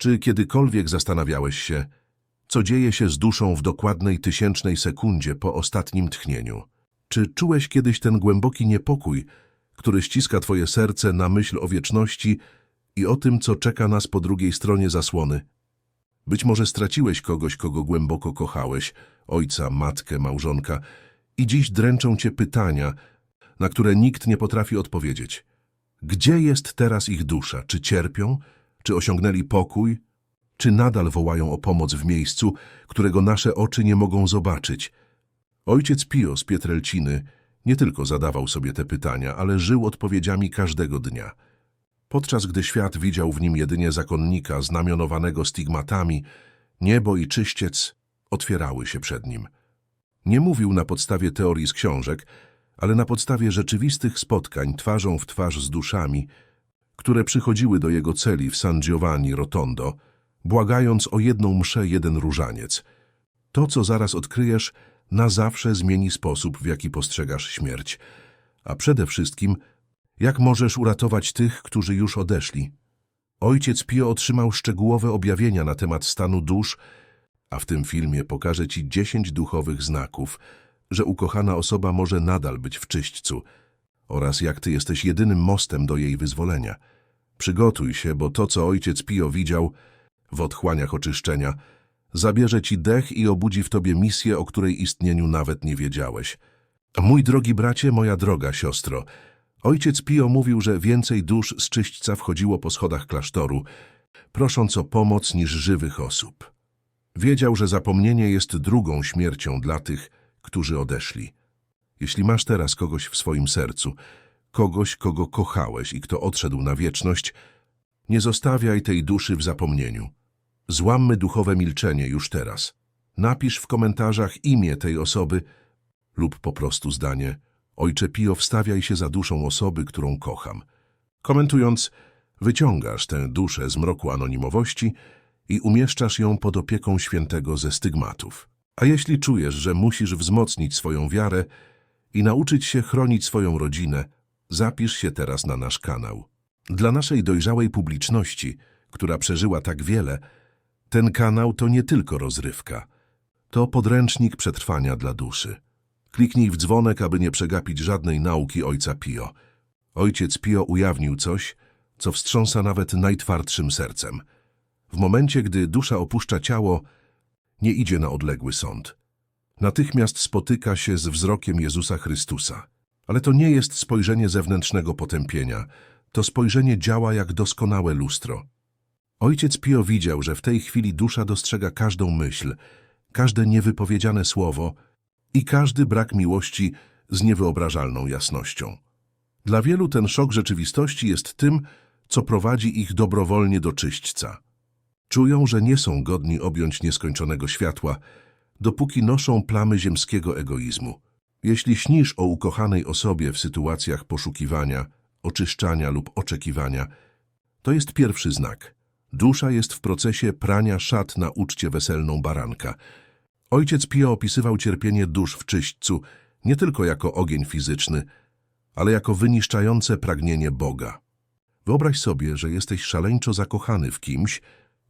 Czy kiedykolwiek zastanawiałeś się, co dzieje się z duszą w dokładnej tysięcznej sekundzie po ostatnim tchnieniu? Czy czułeś kiedyś ten głęboki niepokój, który ściska twoje serce na myśl o wieczności i o tym, co czeka nas po drugiej stronie zasłony? Być może straciłeś kogoś, kogo głęboko kochałeś, ojca, matkę, małżonka, i dziś dręczą cię pytania, na które nikt nie potrafi odpowiedzieć. Gdzie jest teraz ich dusza? Czy cierpią? Czy osiągnęli pokój? Czy nadal wołają o pomoc w miejscu, którego nasze oczy nie mogą zobaczyć? Ojciec Pio z Pietrelciny nie tylko zadawał sobie te pytania, ale żył odpowiedziami każdego dnia. Podczas gdy świat widział w nim jedynie zakonnika znamionowanego stigmatami, niebo i czyściec otwierały się przed nim. Nie mówił na podstawie teorii z książek, ale na podstawie rzeczywistych spotkań twarzą w twarz z duszami, które przychodziły do jego celi w San Giovanni Rotondo, błagając o jedną mszę, jeden różaniec. To, co zaraz odkryjesz, na zawsze zmieni sposób, w jaki postrzegasz śmierć, a przede wszystkim, jak możesz uratować tych, którzy już odeszli. Ojciec Pio otrzymał szczegółowe objawienia na temat stanu dusz, a w tym filmie pokażę Ci dziesięć duchowych znaków, że ukochana osoba może nadal być w czyśćcu oraz jak Ty jesteś jedynym mostem do jej wyzwolenia. Przygotuj się, bo to, co ojciec Pio widział w otchłaniach oczyszczenia, zabierze Ci dech i obudzi w Tobie misję, o której istnieniu nawet nie wiedziałeś. Mój drogi bracie, moja droga siostro, ojciec Pio mówił, że więcej dusz z czyśćca wchodziło po schodach klasztoru, prosząc o pomoc niż żywych osób. Wiedział, że zapomnienie jest drugą śmiercią dla tych, którzy odeszli. Jeśli masz teraz kogoś w swoim sercu, kogoś, kogo kochałeś i kto odszedł na wieczność, nie zostawiaj tej duszy w zapomnieniu. Złammy duchowe milczenie już teraz. Napisz w komentarzach imię tej osoby lub po prostu zdanie Ojcze Pio, wstawiaj się za duszą osoby, którą kocham. Komentując, wyciągasz tę duszę z mroku anonimowości i umieszczasz ją pod opieką świętego ze stygmatów. A jeśli czujesz, że musisz wzmocnić swoją wiarę i nauczyć się chronić swoją rodzinę, zapisz się teraz na nasz kanał. Dla naszej dojrzałej publiczności, która przeżyła tak wiele, ten kanał to nie tylko rozrywka. To podręcznik przetrwania dla duszy. Kliknij w dzwonek, aby nie przegapić żadnej nauki ojca Pio. Ojciec Pio ujawnił coś, co wstrząsa nawet najtwardszym sercem. W momencie, gdy dusza opuszcza ciało, nie idzie na odległy sąd. Natychmiast spotyka się z wzrokiem Jezusa Chrystusa. Ale to nie jest spojrzenie zewnętrznego potępienia. To spojrzenie działa jak doskonałe lustro. Ojciec Pio widział, że w tej chwili dusza dostrzega każdą myśl, każde niewypowiedziane słowo i każdy brak miłości z niewyobrażalną jasnością. Dla wielu ten szok rzeczywistości jest tym, co prowadzi ich dobrowolnie do czyśćca. Czują, że nie są godni objąć nieskończonego światła, dopóki noszą plamy ziemskiego egoizmu. Jeśli śnisz o ukochanej osobie w sytuacjach poszukiwania, oczyszczania lub oczekiwania, to jest pierwszy znak. Dusza jest w procesie prania szat na uczcie weselną baranka. Ojciec Pio opisywał cierpienie dusz w czyśćcu nie tylko jako ogień fizyczny, ale jako wyniszczające pragnienie Boga. Wyobraź sobie, że jesteś szaleńczo zakochany w kimś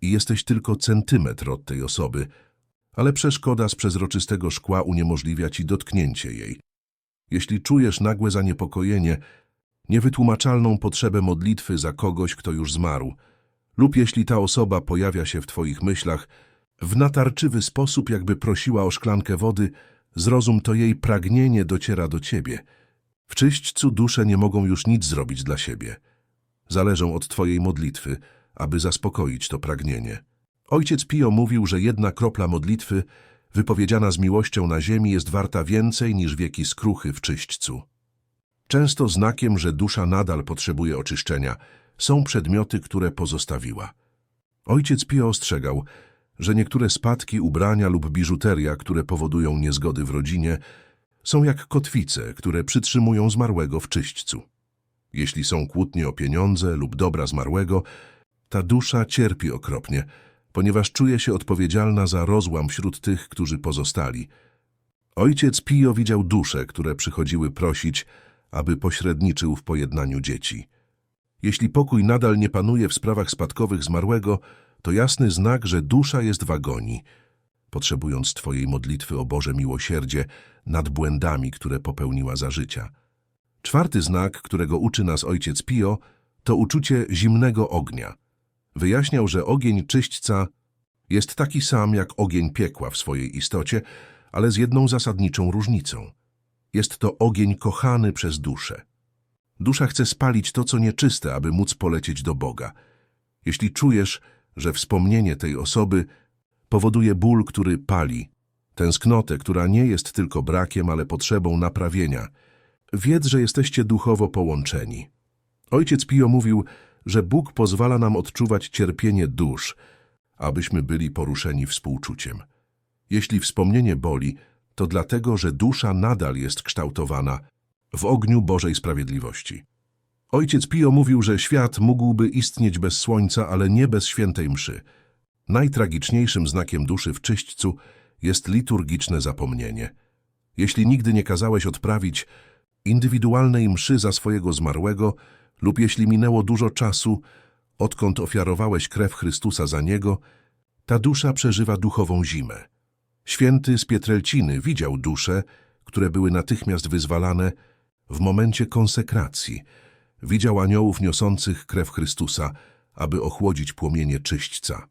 i jesteś tylko centymetr od tej osoby, ale przeszkoda z przezroczystego szkła uniemożliwia ci dotknięcie jej. Jeśli czujesz nagłe zaniepokojenie, niewytłumaczalną potrzebę modlitwy za kogoś, kto już zmarł, lub jeśli ta osoba pojawia się w twoich myślach w natarczywy sposób, jakby prosiła o szklankę wody, zrozum to jej pragnienie dociera do ciebie. W czyśćcu dusze nie mogą już nic zrobić dla siebie. Zależą od twojej modlitwy, aby zaspokoić to pragnienie. Ojciec Pio mówił, że jedna kropla modlitwy, wypowiedziana z miłością na ziemi, jest warta więcej niż wieki skruchy w czyśćcu. Często znakiem, że dusza nadal potrzebuje oczyszczenia, są przedmioty, które pozostawiła. Ojciec Pio ostrzegał, że niektóre spadki, ubrania lub biżuteria, które powodują niezgody w rodzinie, są jak kotwice, które przytrzymują zmarłego w czyśćcu. Jeśli są kłótnie o pieniądze lub dobra zmarłego, ta dusza cierpi okropnie, ponieważ czuje się odpowiedzialna za rozłam wśród tych, którzy pozostali. Ojciec Pio widział dusze, które przychodziły prosić, aby pośredniczył w pojednaniu dzieci. Jeśli pokój nadal nie panuje w sprawach spadkowych zmarłego, To jasny znak, że dusza jest w agonii, potrzebując Twojej modlitwy o Boże miłosierdzie nad błędami, które popełniła za życia. Czwarty znak, którego uczy nas ojciec Pio, to uczucie zimnego ognia. Wyjaśniał, że ogień czyśćca jest taki sam jak ogień piekła w swojej istocie, ale z jedną zasadniczą różnicą. Jest to ogień kochany przez duszę. Dusza chce spalić to, co nieczyste, aby móc polecieć do Boga. Jeśli czujesz, że wspomnienie tej osoby powoduje ból, który pali, tęsknotę, która nie jest tylko brakiem, ale potrzebą naprawienia, wiedz, że jesteście duchowo połączeni. Ojciec Pio mówił, że Bóg pozwala nam odczuwać cierpienie dusz, abyśmy byli poruszeni współczuciem. Jeśli wspomnienie boli, to dlatego, że dusza nadal jest kształtowana w ogniu Bożej Sprawiedliwości. Ojciec Pio mówił, że świat mógłby istnieć bez słońca, ale nie bez świętej mszy. Najtragiczniejszym znakiem duszy w czyśćcu jest liturgiczne zapomnienie. Jeśli nigdy nie kazałeś odprawić indywidualnej mszy za swojego zmarłego lub jeśli minęło dużo czasu, odkąd ofiarowałeś krew Chrystusa za niego, ta dusza przeżywa duchową zimę. Święty z Pietrelciny widział dusze, które były natychmiast wyzwalane w momencie konsekracji. Widział aniołów niosących krew Chrystusa, aby ochłodzić płomienie czyśćca.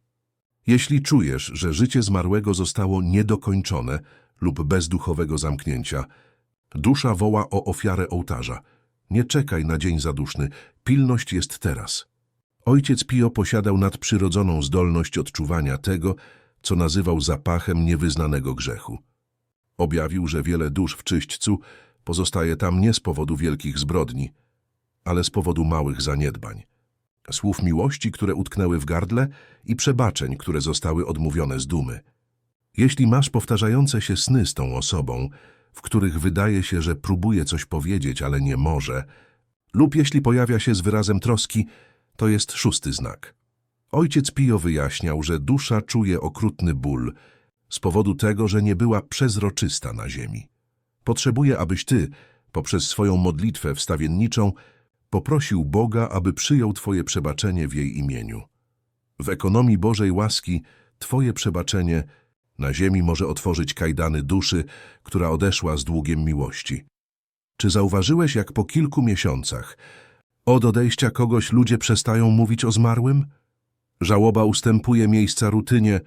Jeśli czujesz, że życie zmarłego zostało niedokończone lub bez duchowego zamknięcia, dusza woła o ofiarę ołtarza. Nie czekaj na dzień zaduszny, pilność jest teraz. Ojciec Pio posiadał nadprzyrodzoną zdolność odczuwania tego, co nazywał zapachem niewyznanego grzechu. Objawił, że wiele dusz w czyśćcu pozostaje tam nie z powodu wielkich zbrodni, ale z powodu małych zaniedbań. Słów miłości, które utknęły w gardle i przebaczeń, które zostały odmówione z dumy. Jeśli masz powtarzające się sny z tą osobą, w których wydaje się, że próbuje coś powiedzieć, ale nie może, lub jeśli pojawia się z wyrazem troski, to jest szósty znak. Ojciec Pio wyjaśniał, że dusza czuje okrutny ból z powodu tego, że nie była przezroczysta na ziemi. Potrzebuje, abyś ty, poprzez swoją modlitwę wstawienniczą, poprosił Boga, aby przyjął Twoje przebaczenie w jej imieniu. W ekonomii Bożej łaski Twoje przebaczenie na ziemi może otworzyć kajdany duszy, która odeszła z długiem miłości. Czy zauważyłeś, jak po kilku miesiącach od odejścia kogoś ludzie przestają mówić o zmarłym? Żałoba ustępuje miejsca rutynie,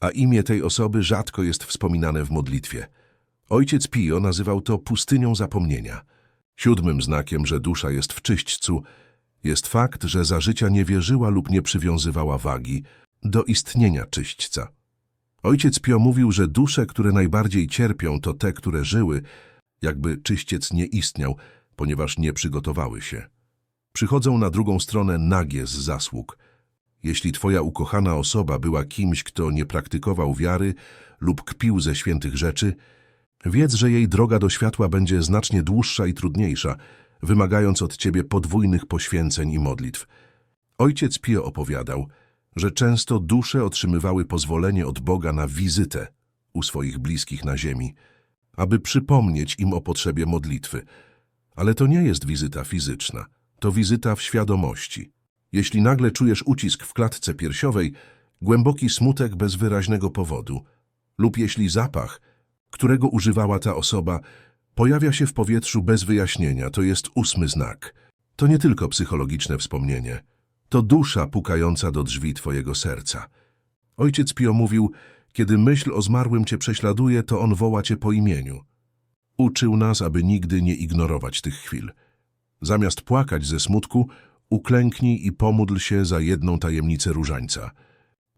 a imię tej osoby rzadko jest wspominane w modlitwie. Ojciec Pio nazywał to pustynią zapomnienia. Siódmym znakiem, że dusza jest w czyśćcu, jest fakt, że za życia nie wierzyła lub nie przywiązywała wagi do istnienia czyśćca. Ojciec Pio mówił, że dusze, które najbardziej cierpią, to te, które żyły, jakby czyściec nie istniał, ponieważ nie przygotowały się. Przychodzą na drugą stronę nagie z zasług. Jeśli twoja ukochana osoba była kimś, kto nie praktykował wiary lub kpił ze świętych rzeczy, wiedz, że jej droga do światła będzie znacznie dłuższa i trudniejsza, wymagając od ciebie podwójnych poświęceń i modlitw. Ojciec Pio opowiadał, że często dusze otrzymywały pozwolenie od Boga na wizytę u swoich bliskich na ziemi, aby przypomnieć im o potrzebie modlitwy. Ale to nie jest wizyta fizyczna, to wizyta w świadomości. Jeśli nagle czujesz ucisk w klatce piersiowej, głęboki smutek bez wyraźnego powodu, lub jeśli zapach, którego używała ta osoba, pojawia się w powietrzu bez wyjaśnienia, to jest ósmy znak. To nie tylko psychologiczne wspomnienie, to dusza pukająca do drzwi twojego serca. Ojciec Pio mówił, kiedy myśl o zmarłym cię prześladuje, to on woła cię po imieniu. Uczył nas, aby nigdy nie ignorować tych chwil. Zamiast płakać ze smutku, uklęknij i pomódl się za jedną tajemnicę różańca.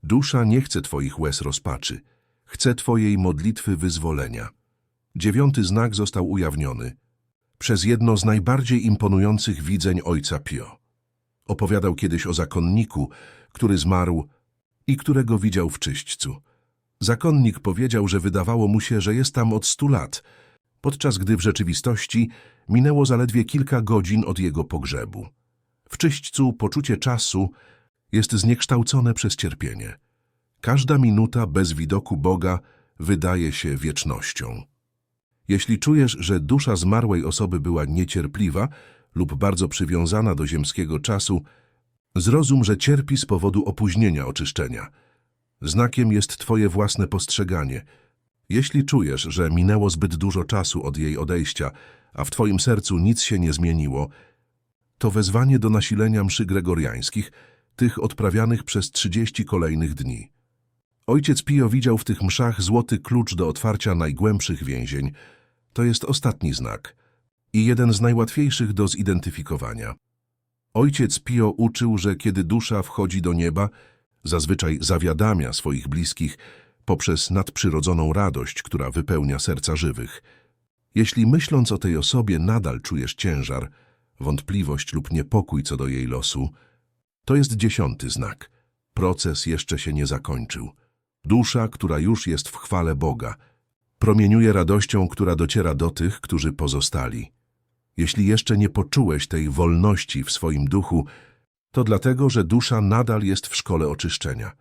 Dusza nie chce twoich łez rozpaczy, chce twojej modlitwy wyzwolenia. Dziewiąty znak został ujawniony przez jedno z najbardziej imponujących widzeń ojca Pio. Opowiadał kiedyś o zakonniku, który zmarł i którego widział w czyśćcu. Zakonnik powiedział, że wydawało mu się, że jest tam od stu lat, podczas gdy w rzeczywistości minęło zaledwie kilka godzin od jego pogrzebu. W czyśćcu poczucie czasu jest zniekształcone przez cierpienie. Każda minuta bez widoku Boga wydaje się wiecznością. Jeśli czujesz, że dusza zmarłej osoby była niecierpliwa lub bardzo przywiązana do ziemskiego czasu, Zrozum, że cierpi z powodu opóźnienia oczyszczenia. Znakiem jest twoje własne postrzeganie. Jeśli czujesz, że minęło zbyt dużo czasu od jej odejścia, a w twoim sercu nic się nie zmieniło, to wezwanie do nasilenia mszy gregoriańskich, tych odprawianych przez 30 kolejnych dni. Ojciec Pio widział w tych mszach złoty klucz do otwarcia najgłębszych więzień. To jest ostatni znak i jeden z najłatwiejszych do zidentyfikowania. Ojciec Pio uczył, że kiedy dusza wchodzi do nieba, zazwyczaj zawiadamia swoich bliskich poprzez nadprzyrodzoną radość, która wypełnia serca żywych. Jeśli myśląc o tej osobie nadal czujesz ciężar, wątpliwość lub niepokój co do jej losu, to jest dziesiąty znak. Proces jeszcze się nie zakończył. Dusza, która już jest w chwale Boga, promieniuje radością, która dociera do tych, którzy pozostali. Jeśli jeszcze nie poczułeś tej wolności w swoim duchu, to dlatego, że dusza nadal jest w szkole oczyszczenia.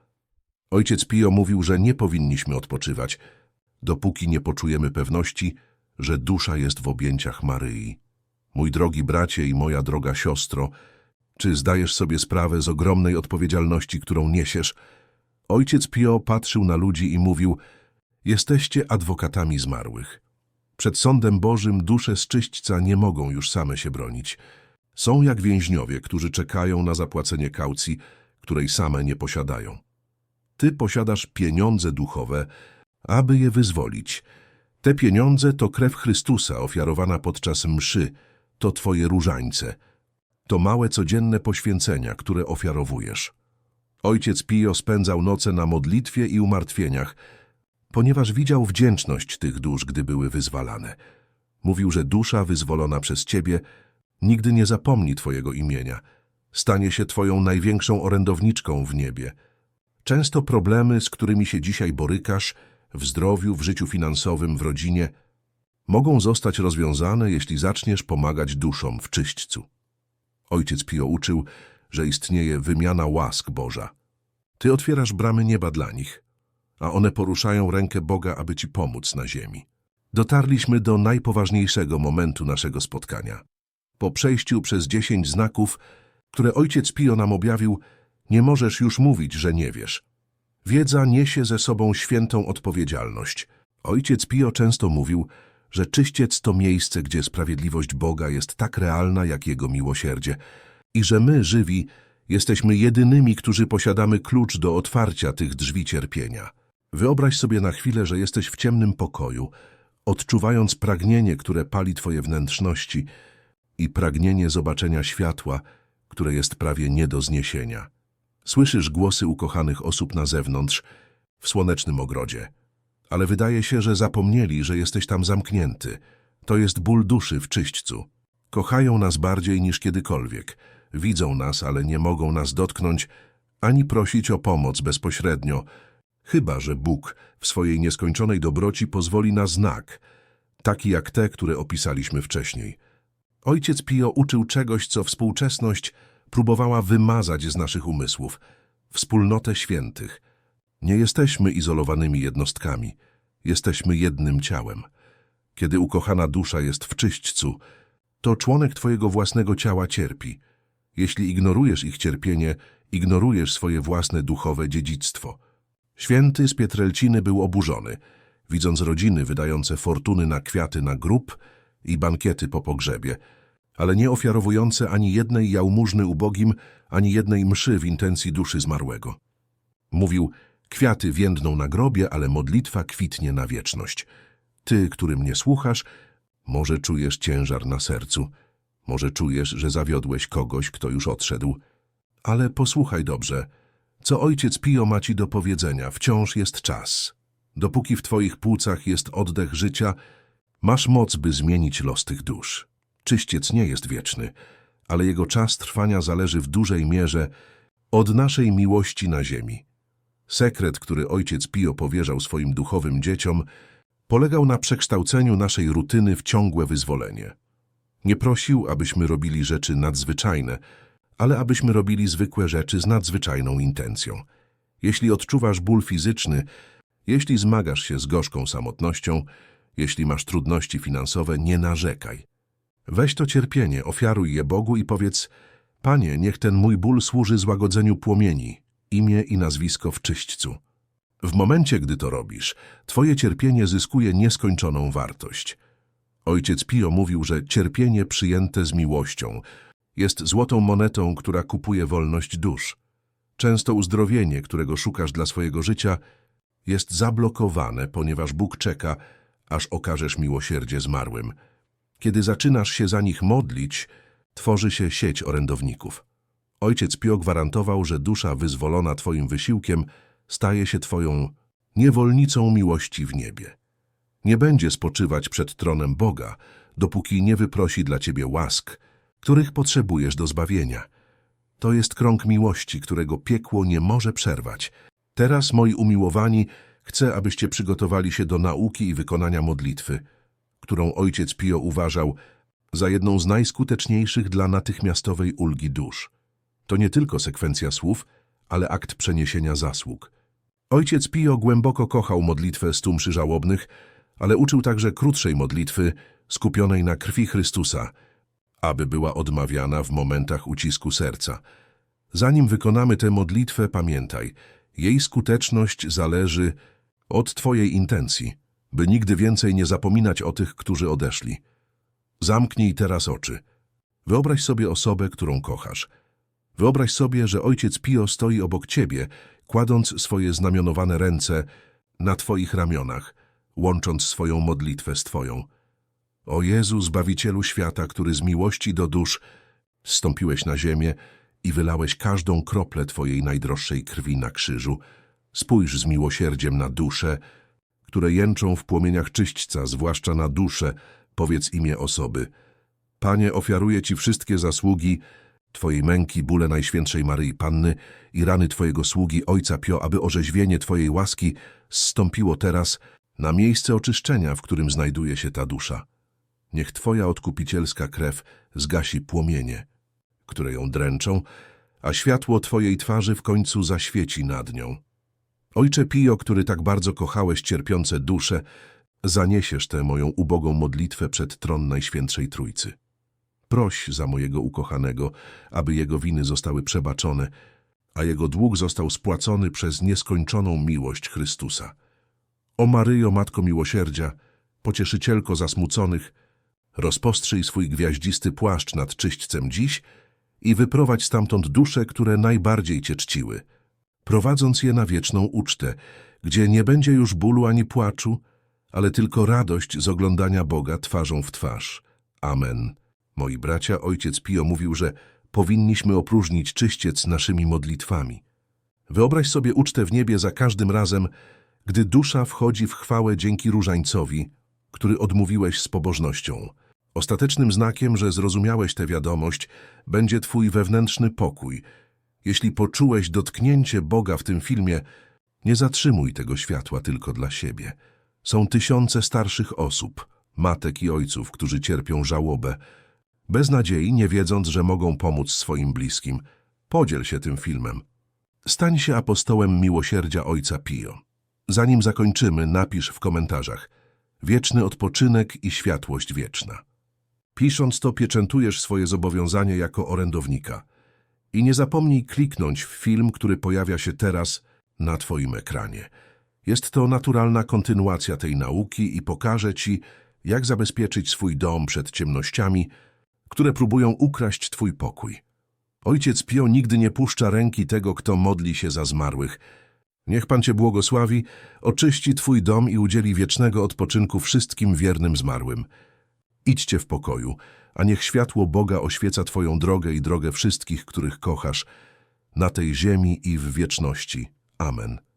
Ojciec Pio mówił, że nie powinniśmy odpoczywać, dopóki nie poczujemy pewności, że dusza jest w objęciach Maryi. Mój drogi bracie i moja droga siostro, czy zdajesz sobie sprawę z ogromnej odpowiedzialności, którą niesiesz? Ojciec Pio patrzył na ludzi i mówił, jesteście adwokatami zmarłych. Przed sądem Bożym dusze z czyśćca nie mogą już same się bronić. Są jak więźniowie, którzy czekają na zapłacenie kaucji, której same nie posiadają. Ty posiadasz pieniądze duchowe, aby je wyzwolić. Te pieniądze to krew Chrystusa ofiarowana podczas mszy, to twoje różańce. To małe codzienne poświęcenia, które ofiarowujesz. Ojciec Pio spędzał noce na modlitwie i umartwieniach, ponieważ widział wdzięczność tych dusz, gdy były wyzwalane. Mówił, że dusza wyzwolona przez ciebie nigdy nie zapomni twojego imienia. Stanie się twoją największą orędowniczką w niebie. Często problemy, z którymi się dzisiaj borykasz, w zdrowiu, w życiu finansowym, w rodzinie, mogą zostać rozwiązane, jeśli zaczniesz pomagać duszom w czyśćcu. Ojciec Pio uczył, że istnieje wymiana łask Boża. Ty otwierasz bramy nieba dla nich, a one poruszają rękę Boga, aby ci pomóc na ziemi. Dotarliśmy do najpoważniejszego momentu naszego spotkania. Po przejściu przez dziesięć znaków, które ojciec Pio nam objawił, nie możesz już mówić, że nie wiesz. Wiedza niesie ze sobą świętą odpowiedzialność. Ojciec Pio często mówił, że czyściec to miejsce, gdzie sprawiedliwość Boga jest tak realna, jak Jego miłosierdzie i że my, żywi, jesteśmy jedynymi, którzy posiadamy klucz do otwarcia tych drzwi cierpienia. Wyobraź sobie na chwilę, że jesteś w ciemnym pokoju, odczuwając pragnienie, które pali Twoje wnętrzności i pragnienie zobaczenia światła, które jest prawie nie do zniesienia. Słyszysz głosy ukochanych osób na zewnątrz, w słonecznym ogrodzie, ale wydaje się, że zapomnieli, że jesteś tam zamknięty. To jest ból duszy w czyśćcu. Kochają nas bardziej niż kiedykolwiek. Widzą nas, ale nie mogą nas dotknąć, ani prosić o pomoc bezpośrednio, chyba że Bóg w swojej nieskończonej dobroci pozwoli na znak, taki jak te, które opisaliśmy wcześniej. Ojciec Pio uczył czegoś, co współczesność próbowała wymazać z naszych umysłów. Wspólnotę świętych. Nie jesteśmy izolowanymi jednostkami. Jesteśmy jednym ciałem. Kiedy ukochana dusza jest w czyśćcu, to członek twojego własnego ciała cierpi. Jeśli ignorujesz ich cierpienie, ignorujesz swoje własne duchowe dziedzictwo. Święty z Pietrelciny był oburzony, widząc rodziny wydające fortuny na kwiaty na grób i bankiety po pogrzebie, ale nie ofiarowujące ani jednej jałmużny ubogim, ani jednej mszy w intencji duszy zmarłego. Mówił, kwiaty więdną na grobie, ale modlitwa kwitnie na wieczność. Ty, który mnie słuchasz, może czujesz ciężar na sercu, może czujesz, że zawiodłeś kogoś, kto już odszedł, ale posłuchaj dobrze, co ojciec Pio ma ci do powiedzenia, wciąż jest czas. Dopóki w twoich płucach jest oddech życia, masz moc, by zmienić los tych dusz. Czyściec nie jest wieczny, ale jego czas trwania zależy w dużej mierze od naszej miłości na ziemi. Sekret, który ojciec Pio powierzał swoim duchowym dzieciom, polegał na przekształceniu naszej rutyny w ciągłe wyzwolenie. Nie prosił, abyśmy robili rzeczy nadzwyczajne, ale abyśmy robili zwykłe rzeczy z nadzwyczajną intencją. Jeśli odczuwasz ból fizyczny, jeśli zmagasz się z gorzką samotnością, jeśli masz trudności finansowe, nie narzekaj. Weź to cierpienie, ofiaruj je Bogu i powiedz, Panie, niech ten mój ból służy złagodzeniu płomieni, imię i nazwisko w czyśćcu. W momencie, gdy to robisz, twoje cierpienie zyskuje nieskończoną wartość. Ojciec Pio mówił, że cierpienie przyjęte z miłością jest złotą monetą, która kupuje wolność dusz. Często uzdrowienie, którego szukasz dla swojego życia, jest zablokowane, ponieważ Bóg czeka, aż okażesz miłosierdzie zmarłym. Kiedy zaczynasz się za nich modlić, tworzy się sieć orędowników. Ojciec Pio gwarantował, że dusza wyzwolona Twoim wysiłkiem staje się Twoją niewolnicą miłości w niebie. Nie będzie spoczywać przed tronem Boga, dopóki nie wyprosi dla Ciebie łask, których potrzebujesz do zbawienia. To jest krąg miłości, którego piekło nie może przerwać. Teraz, moi umiłowani, chcę, abyście przygotowali się do nauki i wykonania modlitwy, którą ojciec Pio uważał za jedną z najskuteczniejszych dla natychmiastowej ulgi dusz. To nie tylko sekwencja słów, ale akt przeniesienia zasług. Ojciec Pio głęboko kochał modlitwę mszy żałobnych, ale uczył także krótszej modlitwy skupionej na krwi Chrystusa, aby była odmawiana w momentach ucisku serca. Zanim wykonamy tę modlitwę, pamiętaj, jej skuteczność zależy od Twojej intencji, by nigdy więcej nie zapominać o tych, którzy odeszli. Zamknij teraz oczy. Wyobraź sobie osobę, którą kochasz. Wyobraź sobie, że ojciec Pio stoi obok ciebie, kładąc swoje znamionowane ręce na Twoich ramionach, łącząc swoją modlitwę z Twoją. O Jezu, Zbawicielu świata, który z miłości do dusz stąpiłeś na ziemię i wylałeś każdą kroplę Twojej najdroższej krwi na krzyżu, spójrz z miłosierdziem na dusze, które jęczą w płomieniach czyśćca, zwłaszcza na duszę, powiedz imię osoby. Panie, ofiaruję Ci wszystkie zasługi Twojej męki, bóle Najświętszej Maryi Panny i rany Twojego sługi Ojca Pio, aby orzeźwienie Twojej łaski zstąpiło teraz na miejsce oczyszczenia, w którym znajduje się ta dusza. Niech Twoja odkupicielska krew zgasi płomienie, które ją dręczą, a światło Twojej twarzy w końcu zaświeci nad nią. Ojcze Pio, który tak bardzo kochałeś cierpiące dusze, zaniesiesz tę moją ubogą modlitwę przed tron Najświętszej Trójcy. Proś za mojego ukochanego, aby jego winy zostały przebaczone, a jego dług został spłacony przez nieskończoną miłość Chrystusa. O Maryjo, Matko Miłosierdzia, pocieszycielko zasmuconych, rozpostrzyj swój gwiaździsty płaszcz nad czyśćcem dziś i wyprowadź stamtąd dusze, które najbardziej Cię czciły, prowadząc je na wieczną ucztę, gdzie nie będzie już bólu ani płaczu, ale tylko radość z oglądania Boga twarzą w twarz. Amen. Moi bracia, ojciec Pio mówił, że powinniśmy opróżnić czyściec naszymi modlitwami. Wyobraź sobie ucztę w niebie za każdym razem, gdy dusza wchodzi w chwałę dzięki różańcowi, który odmówiłeś z pobożnością. Ostatecznym znakiem, że zrozumiałeś tę wiadomość, będzie twój wewnętrzny pokój. Jeśli poczułeś dotknięcie Boga w tym filmie, nie zatrzymuj tego światła tylko dla siebie. Są tysiące starszych osób, matek i ojców, którzy cierpią żałobę, bez nadziei, nie wiedząc, że mogą pomóc swoim bliskim. Podziel się tym filmem. Stań się apostołem miłosierdzia Ojca Pio. Zanim zakończymy, napisz w komentarzach wieczny odpoczynek i światłość wieczna. Pisząc to, pieczętujesz swoje zobowiązanie jako orędownika. I nie zapomnij kliknąć w film, który pojawia się teraz na Twoim ekranie. Jest to naturalna kontynuacja tej nauki i pokaże Ci, jak zabezpieczyć swój dom przed ciemnościami, które próbują ukraść Twój pokój. Ojciec Pio nigdy nie puszcza ręki tego, kto modli się za zmarłych. Niech Pan Cię błogosławi, oczyści Twój dom i udzieli wiecznego odpoczynku wszystkim wiernym zmarłym. Idźcie w pokoju, a niech światło Boga oświeca Twoją drogę i drogę wszystkich, których kochasz, na tej ziemi i w wieczności. Amen.